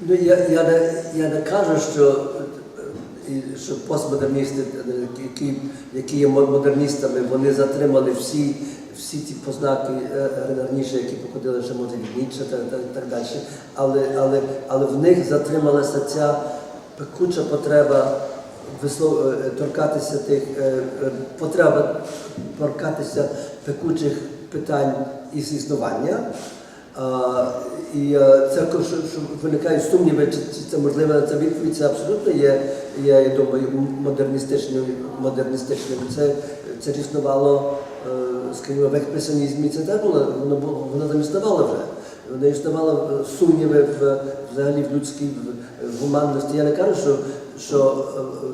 Ну, я, я, не, я не кажу, що, е, що постмодерністи, е, які, які є модерністами, вони затримали всі, всі ті познаки е, раніше, які походили ще може від Ніцше та, та, так далі. Але, але, але в них затрималася ця пекуча потреба вислов, торкатися тих потреба торкатися пекучих питань із існування. І е, це що, виникають сумніви, чи, чи це можливо, ця відповідь це абсолютно є, є я думаю, модерністичною. модерністичною. Це, це існувало, е, скажімо, в експресіонізмі, це теж було, воно, воно там існувало вже. Воно існувало е, сумніви в, взагалі в людській в, гуманності. Я не кажу, що, що е, е,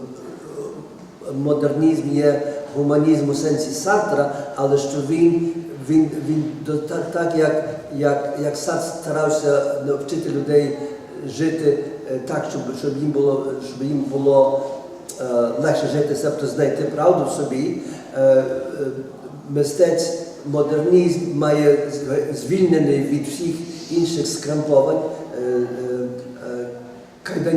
модернізм є гуманізм у сенсі Сартра, але що він, він, він так, так як, як, як Сартр старався навчити людей жити е, так, щоб, щоб їм було, щоб їм було е, легше жити, тобто знайти правду в собі. Е, е, Мистець модернізм має звільнений від всіх інших скрамповань. Е,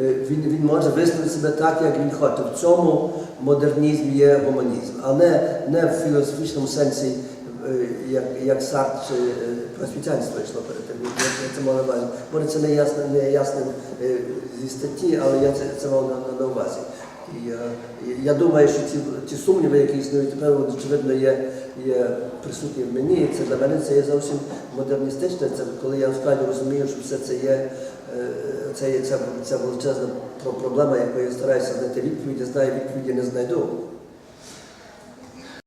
е, він, він може висловити себе так, як він хоче. В цьому модернізм є гуманізм, а не, не в філософічному сенсі, е, як, як Сарт чи е, просвітянство йшло перед тим. Я, це мав на увазі. Може, це не ясно, не ясним е, зі статті, але я це, це мав на, на увазі. І, е, я думаю, що ці, ці сумніви, які існують тепер, очевидно, є, є присутні в мені. І це для мене це є зовсім модерністичне. Це коли я справді розумію, що все це є. е, Це є ця величезна проблема, яку я стараюся знайти відповіді, знаю відповіді не знайду.